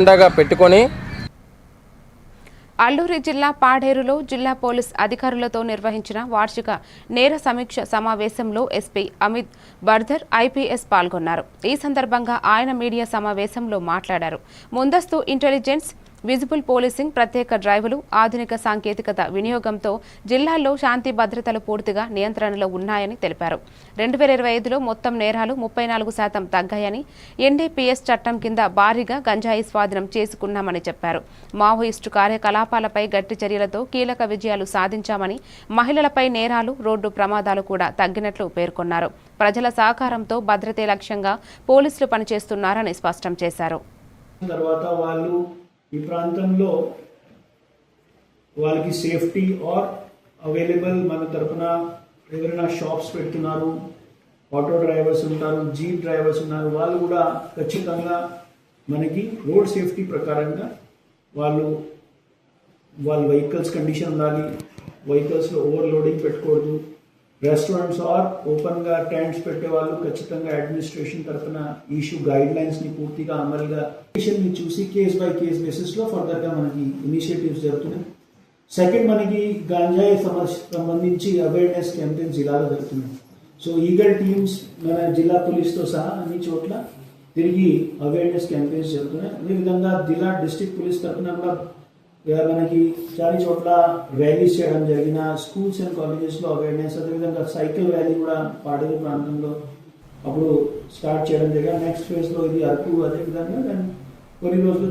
అజెండాగా పెట్టుకొని అల్లూరి జిల్లా పాడేరులో జిల్లా పోలీస్ అధికారులతో నిర్వహించిన వార్షిక నేర సమీక్ష సమావేశంలో ఎస్పీ అమిత్ బర్ధర్ ఐపీఎస్ పాల్గొన్నారు. ఈ సందర్భంగా ఆయన మీడియా సమావేశంలో మాట్లాడారు. ముందస్తు ఇంటెలిజెన్స్ విజిబుల్ పోలీసింగ్ ప్రత్యేక డ్రైవ్లు ఆధునిక సాంకేతికత వినియోగంతో జిల్లాల్లో శాంతి భద్రతలు పూర్తిగా నియంత్రణలో ఉన్నాయని తెలిపారు. రెండు వేల ఇరవై ఐదులో మొత్తం నేరాలు ముప్పై నాలుగు శాతం తగ్గాయని ఎన్డీపీఎస్ చట్టం కింద భారీగా గంజాయి స్వాధీనం చేసుకున్నామని చెప్పారు. మావోయిస్టు కార్యకలాపాలపై గట్టి చర్యలతో కీలక విజయాలు సాధించామని మహిళలపై నేరాలు రోడ్డు ప్రమాదాలు కూడా తగ్గినట్లు పేర్కొన్నారు. ప్రజల సహకారంతో భద్రతే లక్ష్యంగా పోలీసులు పనిచేస్తున్నారని స్పష్టం చేశారు. తర్వాత వాళ్ళు ఈ ప్రాంతంలో వాళ్ళకి సేఫ్టీ ఆర్ అవైలబుల్ మన తరపున ఎవరైనా షాప్స్ పెడుతున్నారు ఆటో డ్రైవర్స్ ఉంటారు జీప్ డ్రైవర్స్ ఉన్నారు వాళ్ళు కూడా ఖచ్చితంగా మనకి రోడ్ సేఫ్టీ ప్రకారంగా వాళ్ళు వాళ్ళ వెహికల్స్ కండిషన్ ఉండాలి వెహికల్స్లో ఓవర్లోడింగ్ పెట్టకూడదు రెస్టారెంట్స్ ఆర్ ఓపెన్గా టెంట్స్ పెట్టే వాళ్ళు ఖచ్చితంగా అడ్మినిస్ట్రేషన్ తరఫున ఇష్యూ గైడ్ లైన్స్ని పూర్తిగా అమలుగా ని చూసి కేస్ బై కేస్ బేసిస్లో ఫర్దర్గా మనకి ఇనిషియేటివ్స్ జరుగుతున్నాయి. సెకండ్ మనకి గాంజాయి సంబంధించి అవేర్నెస్ క్యాంపెయిన్ జిల్లాలో జరుగుతున్నాయి. సో ఈగల్ టీమ్స్ మన జిల్లా పోలీస్తో సహా అన్ని చోట్ల తిరిగి అవేర్నెస్ క్యాంపెయిన్స్ జరుగుతున్నాయి. అదేవిధంగా జిల్లా డిస్ట్రిక్ట్ పోలీస్ తరఫున కూడా ఇక మనకి చాలా చోట్ల ర్యాలీస్ చేయడం జరిగిన స్కూల్స్ అండ్ కాలేజెస్లో అవేర్నెస్ అదేవిధంగా సైకిల్ ర్యాలీ కూడా పాడేరు ప్రాంతంలో. అప్పుడు స్టార్ట్ చేయడం జరిగింది. నెక్స్ట్ ఫేజ్లో ఇది అరకు అదేవిధంగా కొన్ని రోజులు